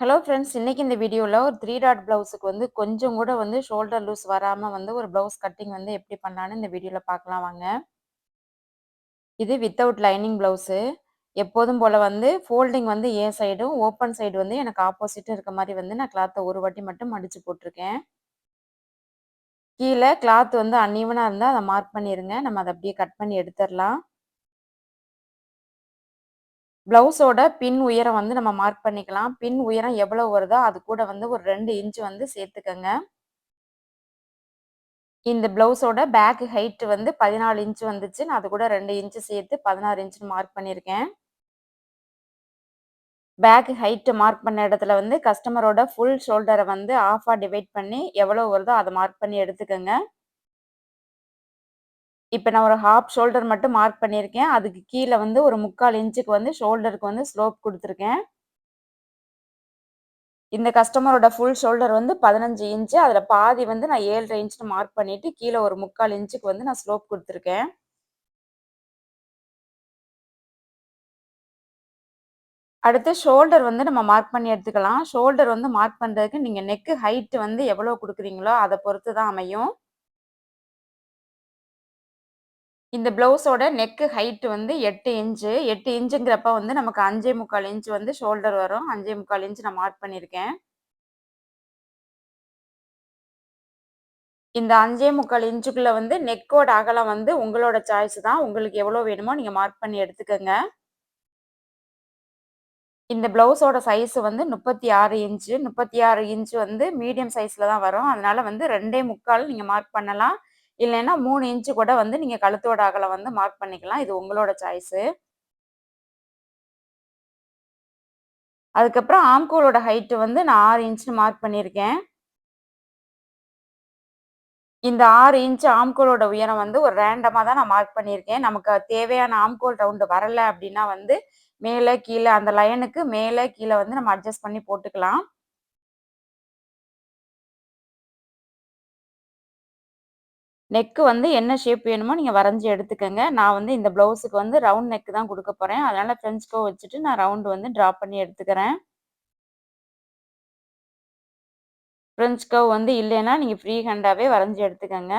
Hello friends இன்னைக்கு இந்த வீடியோவில் ஒரு த்ரீ டாட் ப்ளவுஸுக்கு வந்து கொஞ்சம் கூட வந்து ஷோல்டர் லூஸ் வராமல் வந்து ஒரு ப்ளவுஸ் கட்டிங் வந்து எப்படி பண்ணலான்னு இந்த வீடியோவில் பார்க்கலாம் வாங்க. இது வித்தவுட் லைனிங் ப்ளவுஸு எப்போதும் போல் வந்து ஃபோல்டிங் வந்து ஏ சைடும் ஓப்பன் சைடு வந்து எனக்கு ஆப்போசிட்டும் இருக்க மாதிரி வந்து நான் கிளாத்தை ஒரு வாட்டி மட்டும் மடித்து போட்டிருக்கேன். கீழே கிளாத் வந்து அன்ஈவனாக இருந்தால் அதை மார்க் பண்ணிடுங்க நம்ம அதை அப்படியே கட் பண்ணி எடுத்துடலாம். ப்ளவுஸோட பின் உயரம் வந்து நம்ம மார்க் பண்ணிக்கலாம். பின் உயரம் எவ்வளோ வருதோ அது கூட வந்து ஒரு ரெண்டு இன்ச்சு வந்து சேர்த்துக்கங்க. இந்த ப்ளவுஸோட பேக் ஹைட் வந்து பதினாலு இன்ச்சு வந்துச்சு. நான் அது கூட ரெண்டு இன்ச்சு சேர்த்து பதினாறு இன்ச்சு மார்க் பண்ணியிருக்கேன் பேக் ஹைட்டு மார்க் பண்ண இடத்துல வந்து கஸ்டமரோட ஃபுல் ஷோல்டரை வந்து ஆஃபாக டிவைட் பண்ணி எவ்வளோ வருதோ அதை மார்க் பண்ணி எடுத்துக்கோங்க. இப்போ நான் ஒரு ஹாஃப் ஷோல்டர் மட்டும் மார்க் பண்ணியிருக்கேன். அதுக்கு கீழே வந்து ஒரு முக்கால் இன்ச்சுக்கு வந்து ஷோல்டருக்கு வந்து ஸ்லோப் கொடுத்துருக்கேன். இந்த கஸ்டமரோட ஃபுல் ஷோல்டர் வந்து பதினஞ்சு இன்ச்சு. அதில் பாதி வந்து நான் ஏழரை இன்ச்சுன்னு மார்க் பண்ணிவிட்டு கீழே ஒரு முக்கால் இன்ச்சுக்கு வந்து நான் ஸ்லோப் கொடுத்துருக்கேன். அடுத்து ஷோல்டர் வந்து நம்ம மார்க் பண்ணி எடுத்துக்கலாம். ஷோல்டர் வந்து மார்க் பண்ணுறதுக்கு நீங்கள் நெக்கு ஹைட்டு வந்து எவ்வளோ கொடுக்குறீங்களோ அதை பொறுத்து தான் அமையும். இந்த ப்ளவுஸோட நெக்கு ஹைட்டு வந்து எட்டு இன்ச்சு எட்டு இன்ச்சுங்கிறப்ப வந்து நமக்கு அஞ்சே முக்கால் இன்ச்சு வந்து ஷோல்டர் வரும். அஞ்சே முக்கால் இன்ச்சு நான் மார்க் பண்ணியிருக்கேன். இந்த அஞ்சே முக்கால் இன்ச்சுக்குள்ளே வந்து நெக்கோட அகலம் வந்து உங்களோட சாய்ஸ் தான். உங்களுக்கு எவ்வளோ வேணுமோ நீங்கள் மார்க் பண்ணி எடுத்துக்கோங்க. இந்த ப்ளவுஸோட சைஸ் வந்து முப்பத்தி ஆறு இன்ச்சு முப்பத்தி ஆறு இன்ச்சு வந்து மீடியம் சைஸில் தான் வரும். அதனால வந்து ரெண்டே முக்கால் நீங்கள் மார்க் பண்ணலாம். இல்லைன்னா மூணு இன்ச்சு கூட வந்து நீங்கள் கழுத்தோட அகலை வந்து மார்க் பண்ணிக்கலாம். இது உங்களோட சாய்ஸு அதுக்கப்புறம் ஆம்கோலோட ஹைட்டு வந்து நான் ஆறு இன்ச்சு மார்க் பண்ணியிருக்கேன். இந்த ஆறு இன்ச்சு ஆம்கோலோட உயரம் வந்து ஒரு ரேண்டமாக தான் நான் மார்க் பண்ணியிருக்கேன். நமக்கு தேவையான ஆம்கோல் ரவுண்டு வரலை அப்படின்னா வந்து மேலே கீழே அந்த லைனுக்கு மேலே கீழே வந்து நம்ம அட்ஜஸ்ட் பண்ணி போட்டுக்கலாம். நெக்கு வந்து என்ன ஷேப் வேணுமோ நீங்கள் வரைஞ்சி எடுத்துக்கோங்க. நான் வந்து இந்த ப்ளவுஸுக்கு வந்து ரவுண்ட் நெக்கு தான் கொடுக்க போகிறேன் அதனால் ஃப்ரெஞ்ச் கோ வச்சுட்டு நான் ரவுண்டு வந்து ட்ரா பண்ணி எடுத்துக்கிறேன். ஃப்ரெஞ்ச் கவ் வந்து இல்லைன்னா நீங்கள் ஃப்ரீ ஹேண்டாகவே வரைஞ்சி எடுத்துக்கோங்க.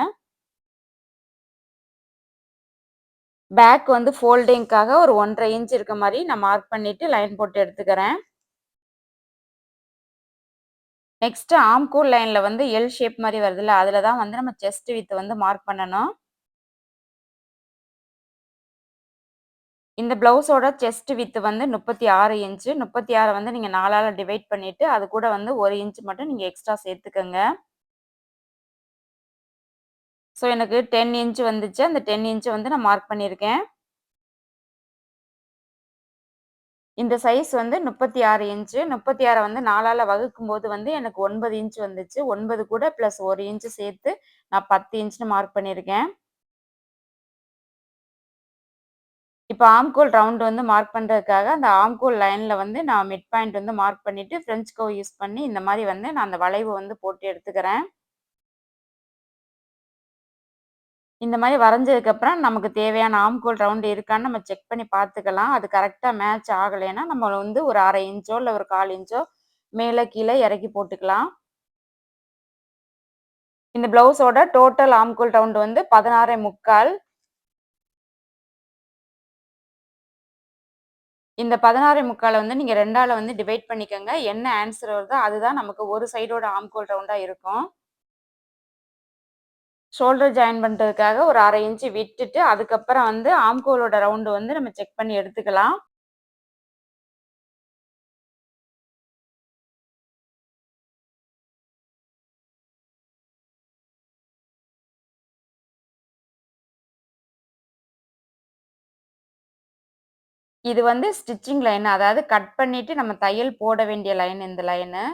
பேக் வந்து ஃபோல்டிங்க்காக ஒரு ஒன்றரை இன்ச் இருக்க மாதிரி நான் மார்க் பண்ணிவிட்டு லைன் போட்டு எடுத்துக்கிறேன். நெக்ஸ்ட்டு ஆம்கூர் லைனில் வந்து எல் ஷேப் மாதிரி வருதுல்ல அதில் தான் வந்து நம்ம செஸ்ட் வித் வந்து மார்க் பண்ணணும். இந்த ப்ளவுஸோட செஸ்ட் வித்து வந்து முப்பத்தி ஆறு இன்ச்சு முப்பத்தி ஆறை வந்து நீங்கள் நாலால் டிவைட் பண்ணிவிட்டு அது கூட வந்து ஒரு இன்ச் மட்டும் நீங்கள் எக்ஸ்ட்ரா சேர்த்துக்கோங்க. ஸோ எனக்கு டென் இன்ச் வந்துச்சு. அந்த டென் இன்ச்சு வந்து நான் மார்க் பண்ணியிருக்கேன். இந்த சைஸ் வந்து முப்பத்தி ஆறு இன்ச்சு முப்பத்தி ஆறை வந்து நாலால் வகுக்கும் போது வந்து எனக்கு ஒன்பது இன்ச் வந்துச்சு. ஒன்பது கூட ப்ளஸ் ஒரு இன்ச்சு சேர்த்து நான் பத்து இன்ச்சுன்னு மார்க் பண்ணியிருக்கேன் இப்போ ஆம்கோல் ரவுண்ட் வந்து மார்க் பண்ணுறதுக்காக அந்த ஆம்கோல் லைனில் வந்து நான் மிட் பாயிண்ட் வந்து மார்க் பண்ணிவிட்டு ஃப்ரெஞ்ச் கோ யூஸ் பண்ணி இந்த மாதிரி வந்து நான் அந்த வளைவு வந்து போட்டு எடுத்துக்கிறேன். இந்த மாதிரி வரைஞ்சதுக்கப்புறம் நமக்கு தேவையான ஆம்கோல் ரவுண்டு இருக்கான்னு நம்ம செக் பண்ணி பார்த்துக்கலாம். அது கரெக்டாக மேட்ச் ஆகலைன்னா நம்ம வந்து ஒரு அரை இன்ச்சோ இல்லை ஒரு கால் இன்ச்சோ மேலே கீழே இறக்கி போட்டுக்கலாம். இந்த ப்ளவுஸோட டோட்டல் ஆம்கோல் ரவுண்டு வந்து பதினாறே முக்கால். இந்த பதினாறு முக்காலை வந்து நீங்கள் ரெண்டால் வந்து டிவைட் பண்ணிக்கோங்க. என்ன ஆன்சர் வருதோ அதுதான் நமக்கு ஒரு சைடோட ஆம்கோல் ரவுண்டாக இருக்கும். ஷோல்டர் ஜாயின் பண்ணுறதுக்காக ஒரு அரை இன்ச்சு விட்டுட்டு அதுக்கப்புறம் வந்து ஆம்கோலோட ரவுண்டு வந்து நம்ம செக் பண்ணி எடுத்துக்கலாம். இது வந்து ஸ்டிச்சிங் லைன் அதாவது கட் பண்ணிட்டு நம்ம தையல் போட வேண்டிய லைன் இந்த லைனு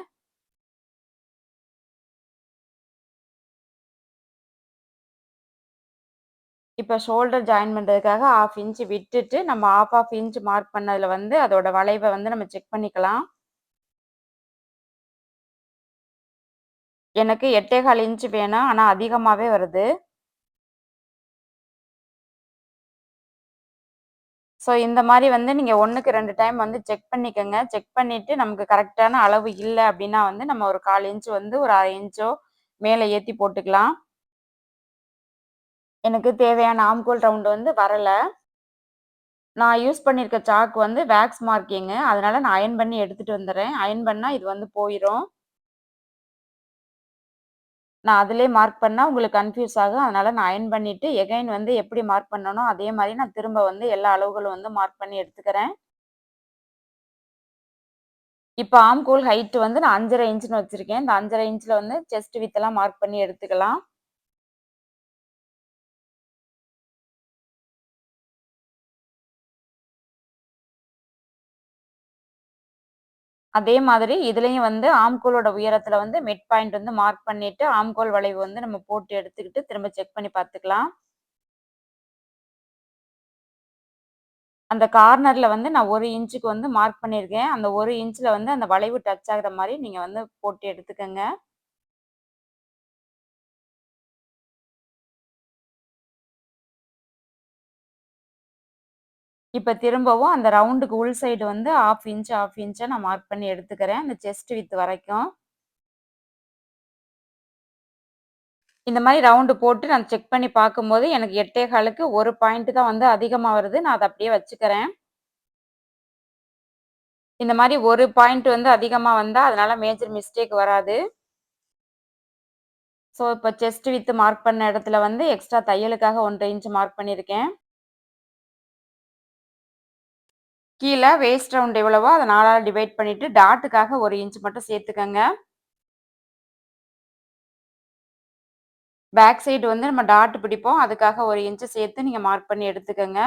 இப்போ ஷோல்டர் ஜாயின் பண்ணுறதுக்காக ஆஃப் இன்ச்சு விட்டுட்டு நம்ம ஆஃப் ஆஃப் இன்ச் மார்க் பண்ணதில் வந்து அதோட வளைவை வந்து நம்ம செக் பண்ணிக்கலாம். எனக்கு எட்டே கால் இன்ச்சு வேணும் ஆனால் அதிகமாகவே வருது. ஸோ இந்த மாதிரி வந்து நீங்கள் ஒன்றுக்கு ரெண்டு டைம் வந்து செக் பண்ணிக்கோங்க. செக் பண்ணிவிட்டு நமக்கு கரெக்டான அளவு இல்லை அப்படின்னா வந்து நம்ம ஒரு கால் இன்ச்சு வந்து ஒரு அரை இன்ச்சோ மேலே ஏற்றி போட்டுக்கலாம். எனக்கு தேவையான ஆம்கோல் ரவுண்டு வந்து வரலை நான் யூஸ் பண்ணியிருக்க சாக் வந்து வேக்ஸ் மார்க்கிங்கு. அதனால் நான் அயர்ன் பண்ணி எடுத்துகிட்டு வந்துடுறேன் அயன் பண்ணால் இது வந்து போயிடும் நான் அதிலே மார்க் பண்ணால் உங்களுக்கு கன்ஃப்யூஸ் ஆகும். அதனால் நான் அயர்ன் பண்ணிவிட்டு எகைன் வந்து எப்படி மார்க் பண்ணனோ, அதே மாதிரி நான் திரும்ப வந்து எல்லா அளவுகளும் வந்து மார்க் பண்ணி எடுத்துக்கிறேன். இப்போ ஆம்கோல் ஹைட்டு வந்து நான் அஞ்சரை இன்ச்சுன்னு வச்சுருக்கேன் இந்த அஞ்சரை இன்ச்சில் வந்து செஸ்ட் வித்தெல்லாம் மார்க் பண்ணி எடுத்துக்கலாம். அதே மாதிரி இதுலயும் வந்து ஆம்கோலோட உயரத்துல வந்து மிட் பாயிண்ட் வந்து மார்க் பண்ணிட்டு, ஆம்கோல் வளைவு வந்து நம்ம போட்டு எடுத்துக்கிட்டு திரும்ப செக் பண்ணி பார்த்துக்கலாம். அந்த கார்னர்ல வந்து நான் ஒரு இன்ச்சுக்கு வந்து மார்க் பண்ணியிருக்கேன். அந்த ஒரு இன்ச்ல வந்து அந்த வளைவு டச் ஆகுற மாதிரி நீங்க வந்து போட்டு எடுத்துக்கங்க. இப்ப திரும்பவும் அந்த ரவுண்டுக்கு உள் சைடு வந்து 1/2 இன்ச் 1/2 இன்ச்சா நான் மார்க் பண்ணி எடுத்துக்கிறேன். அந்த செஸ்ட் வித் வரைக்கும். இந்த மாதிரி ரவுண்டு போட்டு நான் செக் பண்ணி பார்க்கும்போது எனக்கு 8 1/4க்கு 1 பாயிண்ட் தான் வந்து அதிகமாக வருது. நான் அதை அப்படியே வச்சுக்கிறேன். இந்த மாதிரி ஒரு பாயிண்ட் வந்து அதிகமாக வந்தால் அதனால மேஜர் மிஸ்டேக் வராது. ஸோ, இப்போ செஸ்ட் வித்து மார்க் பண்ண இடத்துல வந்து எக்ஸ்ட்ரா தையலுக்காக 1 1/2 இன்ச் மார்க் பண்ணியிருக்கேன். கீழே வேஸ்ட் ரவுண்ட் எவ்வளவோ அதை 4ஆல டிவைட் பண்ணிட்டு டாட்டுக்காக ஒரு இன்ச் மட்டும் சேர்த்துக்கங்க. பேக் சைடு வந்து நம்ம டாட் பிடிப்போம். அதுக்காக ஒரு இன்ச்சு சேர்த்து நீங்கள் மார்க் பண்ணி எடுத்துக்கோங்க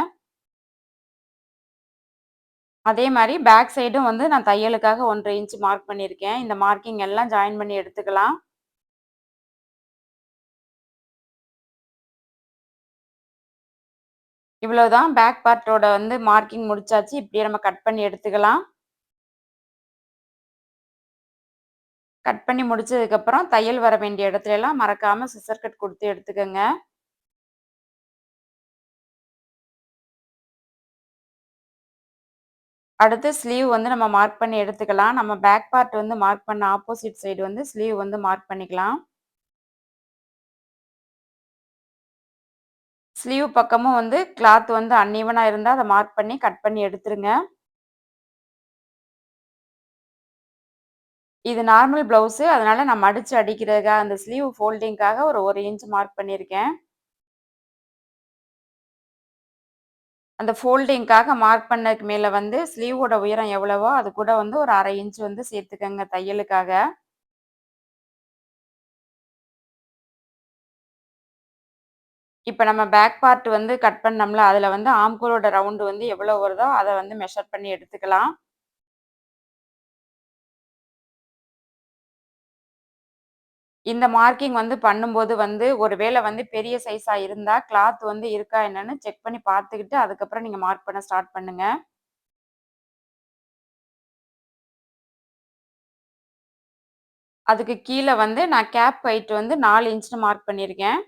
அதே மாதிரி பேக் சைடும் வந்து நான் தையலுக்காக 1 1/2 இன்ச் மார்க் பண்ணியிருக்கேன். இந்த மார்க்கிங் எல்லாம் ஜாயின் பண்ணி எடுத்துக்கலாம். இவ்வளவுதான் பேக் பார்ட்டோட வந்து மார்க்கிங் முடிச்சாச்சு. இப்படியே நம்ம கட் பண்ணி எடுத்துக்கலாம். கட் பண்ணி முடிச்சதுக்கப்புறம் தையல் வர வேண்டிய இடத்துலலாம் மறக்காம சிசர் கட் கொடுத்து எடுத்துக்கோங்க அடுத்து ஸ்லீவ் வந்து நம்ம மார்க் பண்ணி எடுத்துக்கலாம். நம்ம பேக் பார்ட் வந்து மார்க் பண்ண ஆப்போசிட் சைடு வந்து ஸ்லீவ் வந்து மார்க் பண்ணிக்கலாம். ஸ்லீவ் பக்கமும் வந்து கிளாத் வந்து அன்இவனாக இருந்தால் அதை மார்க் பண்ணி கட் பண்ணி எடுத்துருங்க. இது நார்மல் ப்ளவுஸு. அதனால நான் மடித்து அடிக்கிறதுக்காக அந்த ஸ்லீவ் ஃபோல்டிங்க்காக ஒரு ஒரு இன்ச் மார்க் பண்ணியிருக்கேன். அந்த ஃபோல்டிங்க்காக மார்க் பண்ணதுக்கு மேலே வந்து ஸ்லீவோட உயரம் எவ்வளவோ அது கூட வந்து ஒரு அரை இன்ச் வந்து சேர்த்துக்கங்க தையலுக்காக. இப்போ நம்ம பேக் பார்ட் வந்து கட் பண்ணோம்ல, அதில் வந்து ஆம்கூலோட ரவுண்டு வந்து எவ்வளோ வருதோ அதை வந்து மெஷர் பண்ணி எடுத்துக்கலாம். இந்த மார்க்கிங் வந்து பண்ணும்போது வந்து ஒரு வேளை வந்து பெரிய சைஸா இருந்தா கிளாத் வந்து இருக்கா என்னன்னு செக் பண்ணி பார்த்துக்கிட்டு அதுக்கப்புறம் நீங்க மார்க் பண்ண ஸ்டார்ட் பண்ணுங்க. அதுக்கு கீழே வந்து நான் கேப் ஹைட் வந்து நாலு இன்ச்சுன்னு மார்க் பண்ணியிருக்கேன்.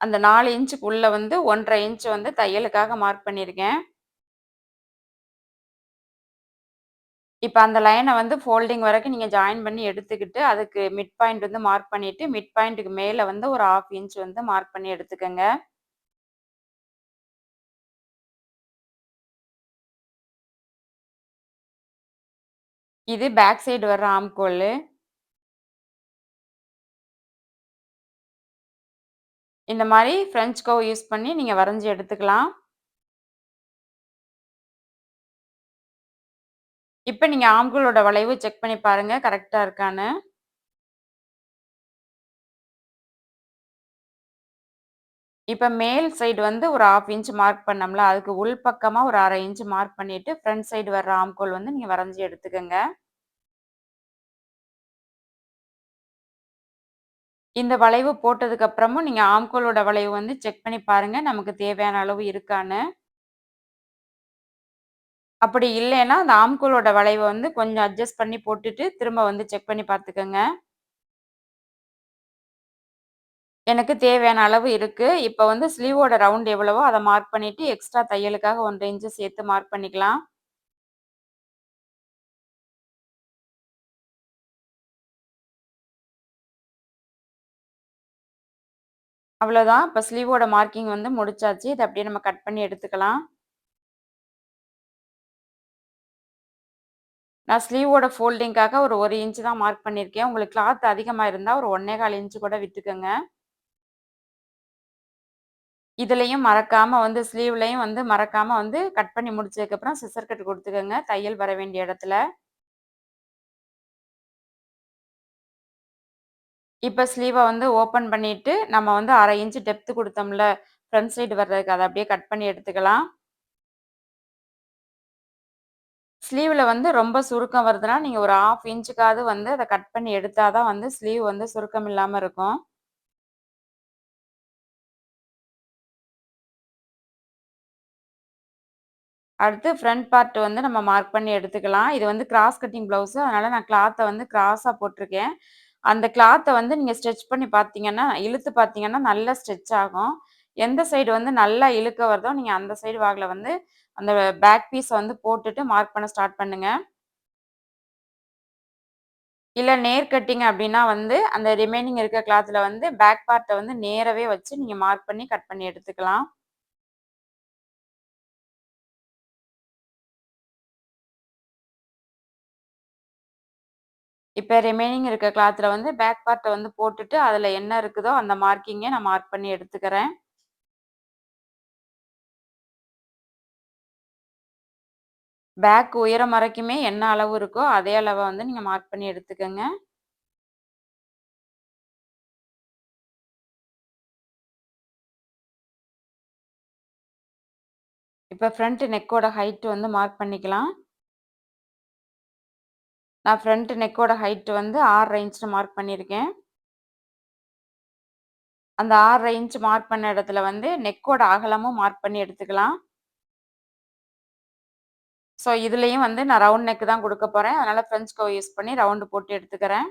அந்த நாலு இன்ச்சுக்குள்ளே வந்து 1 1/2 இன்ச் வந்து தையலுக்காக மார்க் பண்ணியிருக்கேன். இப்போ அந்த லைனை வந்து ஃபோல்டிங் வரைக்கும் நீங்கள் ஜாயின் பண்ணி எடுத்துக்கிட்டு, அதுக்கு மிட் பாயிண்ட் வந்து மார்க் பண்ணிவிட்டு மிட் பாயிண்ட்டுக்கு மேலே வந்து ஒரு 1/2 இன்ச் வந்து மார்க் பண்ணி எடுத்துக்கோங்க இது பேக் சைடு வர்ற ஆம்கோல் இந்த மாதிரி ஃப்ரெஞ்ச் கோவ் யூஸ் பண்ணி நீங்க வரைஞ்சி எடுத்துக்கலாம். இப்ப நீங்க ஆம்களோட வளைவு செக் பண்ணி பாருங்க கரெக்டாக இருக்கான்னு. இப்ப மேல் சைடு வந்து ஒரு 1/2 இன்ச் மார்க் பண்ணோம்ல, அதுக்கு உள் பக்கமா ஒரு அரை இன்ச் மார்க் பண்ணிட்டு, ஃப்ரண்ட் சைடு வர்ற ஆம்கோல் வந்து நீங்க வரைஞ்சி எடுத்துக்கோங்க இந்த வளைவு போட்டதுக்கு அப்புறமும் நீங்க ஆம்கோலோட வளைவு வந்து செக் பண்ணி பாருங்க. நமக்கு தேவையான அளவு இருக்கான்னு. அப்படி இல்லைன்னா, அந்த ஆம்கோலோட வளைவை வந்து கொஞ்சம் அட்ஜஸ்ட் பண்ணி போட்டுட்டு, திரும்ப வந்து செக் பண்ணி பார்த்துக்கோங்க எனக்கு தேவையான அளவு இருக்கு. இப்போ வந்து ஸ்லீவோட ரவுண்ட் எவ்வளவோ அதை மார்க் பண்ணிட்டு, எக்ஸ்ட்ரா தையலுக்காக ஒன்றரை இன்ச்சு சேர்த்து மார்க் பண்ணிக்கலாம். அவ்வளோதான். இப்போ ஸ்லீவோட மார்க்கிங் வந்து முடிச்சாச்சு. இதை அப்படியே நம்ம கட் பண்ணி எடுத்துக்கலாம். நான் ஸ்லீவோட ஃபோல்டிங்க்காக ஒரு ஒரு இன்ச் தான் மார்க் பண்ணியிருக்கேன். உங்களுக்கு கிளாத் அதிகமாக இருந்தால் ஒரு 1 1/4 இன்ச் கூட விட்டுக்கோங்க இதுலையும் மறக்காமல் வந்து ஸ்லீவ்லையும் வந்து மறக்காமல் வந்து கட் பண்ணி முடிச்சதுக்கப்புறம் சிசர் கட் கொடுத்துக்கோங்க தையல் வர வேண்டிய இடத்துல. இப்போ ஸ்லீவை வந்து ஓப்பன் பண்ணிட்டு, நம்ம வந்து 1/2 இன்ச் டெப்த் ஃப்ரண்ட் சைடு வர்றதுக்கு அதை அப்படியே கட் பண்ணி எடுத்துக்கலாம். ஸ்லீவில் வந்து ரொம்ப சுருக்கம் வருதுன்னா, நீங்கள் ஒரு 1/2 இன்ச்சுக்காவது வந்து அதை கட் பண்ணி எடுத்தால் தான் வந்து ஸ்லீவ் வந்து சுருக்கம் இல்லாமல் இருக்கும். அடுத்து ஃப்ரண்ட் பார்ட் வந்து நம்ம மார்க் பண்ணி எடுத்துக்கலாம். இது வந்து கிராஸ் கட்டிங் ப்ளவுஸு அதனால் நான் கிளாத்தை வந்து கிராஸாக போட்டிருக்கேன். அந்த கிளாத்தை வந்து நீங்க ஸ்ட்ரெச் பண்ணி பார்த்தீங்கன்னா, இழுத்து பார்த்தீங்கன்னா நல்லா ஸ்ட்ரெச் ஆகும். எந்த சைடு வந்து நல்லா இழுக்க வருதோ, நீங்க அந்த சைடு வாகில் வந்து அந்த பேக் பீஸை வந்து போட்டுட்டு மார்க் பண்ண ஸ்டார்ட் பண்ணுங்க. இல்லை நேர் கட்டிங் அப்படின்னா வந்து, அந்த ரிமைனிங் இருக்க கிளாத்தில் வந்து பேக் பார்ட்டை வந்து நேரவே வச்சு நீங்கள் மார்க் பண்ணி கட் பண்ணி எடுத்துக்கலாம். இப்போ ரிமைனிங் இருக்க கிளாத்தில் வந்து பேக் பார்ட்டை வந்து போட்டுட்டு, அதில் என்ன இருக்குதோ அந்த மார்க்கிங்கை நான் மார்க் பண்ணி எடுத்துக்கிறேன். பேக் உயரம் வரைக்குமே என்ன அளவு இருக்கோ, அதே அளவை வந்து நீங்கள் மார்க் பண்ணி எடுத்துக்கங்க. இப்போ ஃப்ரண்ட் நெக்கோட ஹைட் வந்து மார்க் பண்ணிக்கலாம். நான் ஃப்ரண்ட் நெக்கோட ஹைட் வந்து 6 1/2 இன்ச்னு மார்க் பண்ணியிருக்கேன். அந்த ஆறரை இன்ச் மார்க் பண்ண இடத்துல வந்து நெக்கோட அகலமும் மார்க் பண்ணி எடுத்துக்கலாம். ஸோ, இதுலேயும் வந்து நான் ரவுண்ட் நெக் தான் கொடுக்க போகிறேன் அதனால் ஃப்ரெஞ்ச் கோ யூஸ் பண்ணி ரவுண்டு போட்டு எடுத்துக்கிறேன்.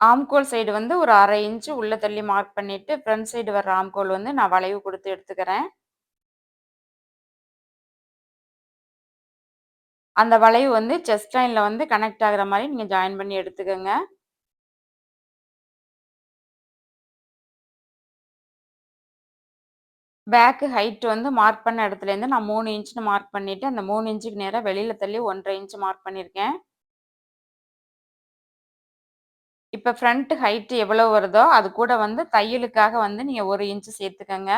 ஆம்கோல் சைடு வந்து ஒரு அரை இன்ச்சு உள்ளே தள்ளி மார்க் பண்ணிவிட்டு ஃப்ரண்ட் சைடு வர்ற ஆம்கோல் வந்து நான் வளைவு கொடுத்து எடுத்துக்கிறேன். அந்த வளைவு வந்து செஸ்ட் லைனில் வந்து கனெக்ட் ஆகுற மாதிரி நீங்கள் ஜாயின் பண்ணி எடுத்துக்கோங்க பேக்கு ஹைட் வந்து மார்க் பண்ண இடத்துலேருந்து நான் மூணு இன்ச்னு மார்க் பண்ணிவிட்டு அந்த மூணு இன்ச்சுக்கு நேராக வெளியில் தள்ளி 1 1/2 இன்ச் மார்க் பண்ணியிருக்கேன். இப்போ ஃப்ரண்ட் ஹைட் எவ்வளோ வருதோ, அது கூட வந்து தையலுக்காக வந்து நீங்கள் ஒரு இன்ச்சு சேர்த்துக்கங்க.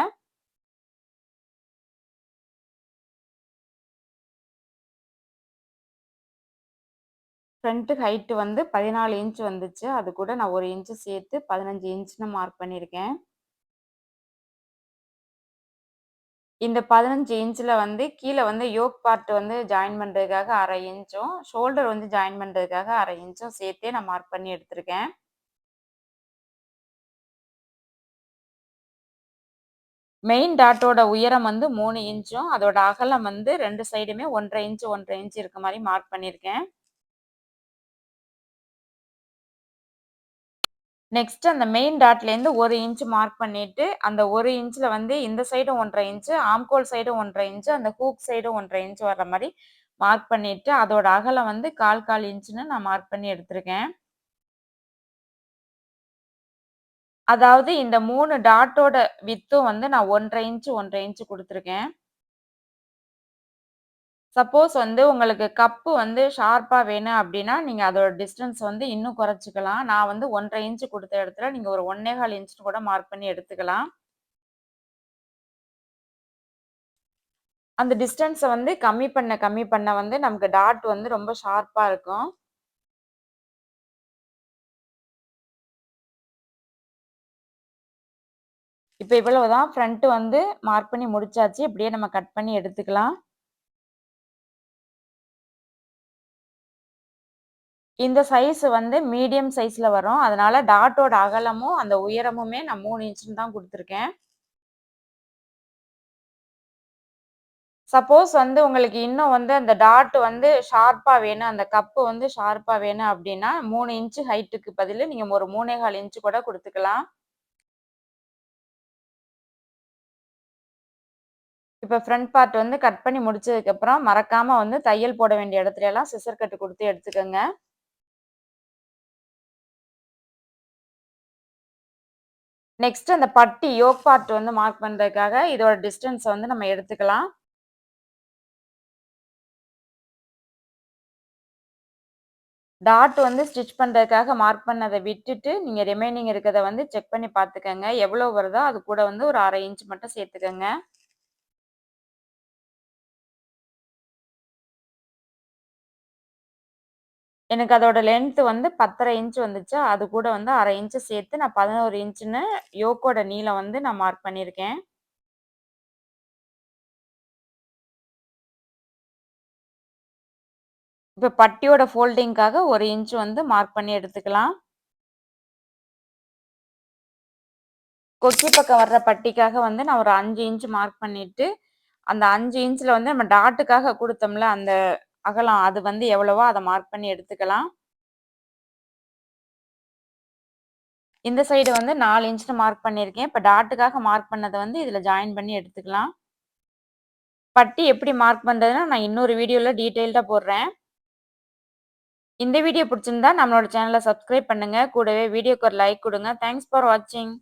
ஃப்ரண்ட் ஹைட் வந்து 14 இன்ச் வந்துச்சு. அது கூட நான் ஒரு இன்ச்சு சேர்த்து 15 இன்ச்னு மார்க் பண்ணியிருக்கேன். இந்த பதினஞ்சு இன்ச்சில் வந்து கீழே வந்து யோக் பார்ட் வந்து ஜாயின் பண்ணுறதுக்காக அரை இன்ச்சும், ஷோல்டர் வந்து ஜாயின் பண்ணுறதுக்காக அரை இன்ச்சும் சேர்த்தே நான் மார்க் பண்ணி எடுத்திருக்கேன். மெயின் டாட்டோட உயரம் வந்து மூணு இன்ச்சும், அதோட அகலம் வந்து ரெண்டு சைடுமே 1 1/2 இன்ச் இருக்க மாதிரி மார்க் பண்ணியிருக்கேன். நெக்ஸ்ட் அந்த மெயின் டாட்லேருந்து ஒரு இன்ச் மார்க் பண்ணிட்டு, அந்த ஒரு இன்ச்சில் வந்து இந்த சைடும் 1 1/2 இன்ச், ஆம்கோல் சைடும் ஒன்றரை இன்ச்சு அந்த ஹூக் சைடும் 1 1/2 இன்ச் வர்ற மாதிரி மார்க் பண்ணிட்டு, அதோட அகலம் வந்து கால் கால் இன்ச்சுன்னு நான் மார்க் பண்ணி எடுத்திருக்கேன். அதாவது இந்த மூணு டாட்டோட வித்தும் வந்து நான் ஒன்றரை இன்ச்சு ஒன்றரை இன்ச்சு கொடுத்துருக்கேன் சப்போஸ் வந்து உங்களுக்கு கப்பு வந்து ஷார்ப்பாக வேணும் அப்படின்னா நீங்கள் அதோட டிஸ்டன்ஸ் வந்து இன்னும் குறைச்சிக்கலாம் நான் வந்து ஒன்றரை இன்ச்சு கொடுத்த இடத்துல நீங்கள் ஒரு 1 1/4 கூட மார்க் பண்ணி எடுத்துக்கலாம். அந்த டிஸ்டன்ஸை வந்து கம்மி பண்ண, கம்மி பண்ண வந்து நமக்கு டாட் வந்து ரொம்ப ஷார்ப்பாக இருக்கும். இப்போ இவ்வளவுதான் ஃப்ரண்ட் வந்து மார்க் பண்ணி முடிச்சாச்சு. இப்படியே நம்ம கட் பண்ணி எடுத்துக்கலாம். இந்த சைஸ் வந்து மீடியம் சைஸ்ல வரும். அதனால டாட்டோட அகலமும், அந்த உயரமுமே நான் மூணு இன்ச்சுன்னு தான் கொடுத்துருக்கேன். சப்போஸ் வந்து உங்களுக்கு இன்னும் வந்து அந்த டாட் வந்து ஷார்ப்பா வேணும், அந்த கப்பு வந்து ஷார்ப்பா வேணும் அப்படின்னா மூணு இன்ச் ஹைட்டுக்கு பதிலு நீங்க ஒரு மூணே கால் இன்ச்சு கூட கொடுத்துக்கலாம். இப்ப ஃப்ரண்ட் பார்ட் வந்து கட் பண்ணி முடிச்சதுக்கப்புறம், மறக்காம வந்து தையல் போட வேண்டிய இடத்துலலாம் சிசர் கட்டு கொடுத்து எடுத்துக்கோங்க. நெக்ஸ்ட் அந்த பட்டி யோக் பார்ட் வந்து மார்க் பண்றதுக்காக இதோட டிஸ்டன்ஸை வந்து நம்ம எடுத்துக்கலாம். டாட் வந்து ஸ்டிச் பண்றதுக்காக மார்க் பண்ணதை விட்டுட்டு, நீங்க ரிமைனிங் இருக்கிறத வந்து செக் பண்ணி பார்த்துக்கங்க. எவ்வளோ வருதோ அது கூட வந்து ஒரு அரை இன்ச் மட்டும் சேர்த்துக்கங்க. எனக்கு அதோட லென்த் வந்து பத்தரை இன்ச் வந்துச்சு. அது கூட வந்து அரை இன்ச்சு சேர்த்து நான் பதினோரு இன்ச்சுன்னு யோக்கோட நீளம் வந்து நான் மார்க் பண்ணியிருக்கேன். இப்போ பட்டியோட ஃபோல்டிங்க்காக ஒரு இன்ச் வந்து மார்க் பண்ணி எடுத்துக்கலாம். கொக்கி பக்கம் வர்ற பட்டிக்காக வந்து நான் ஒரு அஞ்சு இன்ச் மார்க் பண்ணிட்டு, அந்த அஞ்சு இன்ச்சில் வந்து நம்ம டாட்டுக்காக கொடுத்தோம்ல அந்த அகலம் அது வந்து எவ்வளவோ அதை மார்க் பண்ணி எடுத்துக்கலாம். இந்த சைடு வந்து 4 இன்ச்ன்னு மார்க் பண்ணியிருக்கேன். இப்போ டாட்டுக்காக மார்க் பண்ணத வந்து இதில் ஜாயின் பண்ணி எடுத்துக்கலாம். பட்டி எப்படி மார்க் பண்ணுறதுன்னா நான் இன்னொரு வீடியோவில் டீட்டெயில்டாக போடுறேன். இந்த வீடியோ பிடிச்சிருந்தா நம்மளோட சேனலை சப்ஸ்கிரைப் பண்ணுங்கள் கூடவே வீடியோக்கு ஒரு லைக் கொடுங்க தேங்க்ஸ் ஃபார் வாட்சிங்.